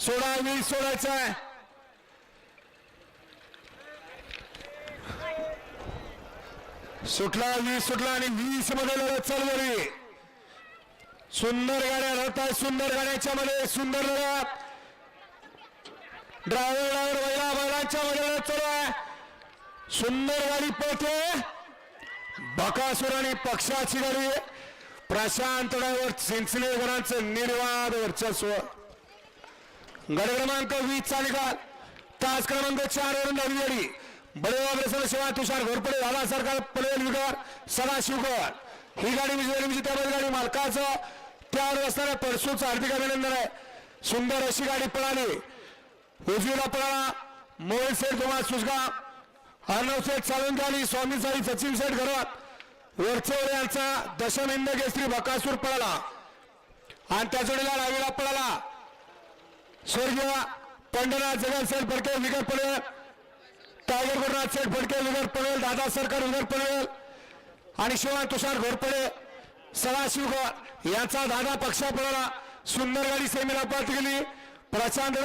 सोडा वीज सोडायचं आहे. सुटला वीस सुटला आणि वीसमध्ये लढत चालवली. सुंदर गाड्या राहत आहे सुंदर गाड्याच्या मध्ये सुंदर लढत. ड्रायव्हर ड्रायव्हर बैला बैलांच्या मध्ये लढत चालू आहे. सुंदर गाडी पळते. बकासूर आणि पक्षाची गाडी. प्रशांत ड्रायव्हर चिंचलेकरांचं निर्वाद वर्चस्व. गड क्रमांक वीस चा निकाल. तास क्रमांक चार वरून नवी गाडी. शिवाय तुषार घोरपडे झाला सरकार पडेल विकार सदाशिवकर ही गाडी विजयी म्हणजे त्या गाडी मालकाचं. त्यावर असणाऱ्या परसूचं हार्दिक अभिनंदन आहे. सुंदर अशी गाडी पळाली. उजवीला पळाला मोहित सेठ कुमार सुसगा अर्णव सेठ चालून आली स्वामी साई सचिन सेठ घरात. वरचेवर यांचा दशमिंद केसरी बकासूर पळाला. आणि त्या जोडीला डावीला पळाला. स्वर्गीय पंढरनाथ जगन सेठ फडके विगर पडेल टायगर गुरुनाथ सेठ फडके विगर पडेल दादा सरकार विगर पडेल आणि शिवाय तुषार घोरपडे सदाशिव यांचा दादा पक्षा पळाला. सुंदर गाडी सेमीला पात गेली. प्रशांत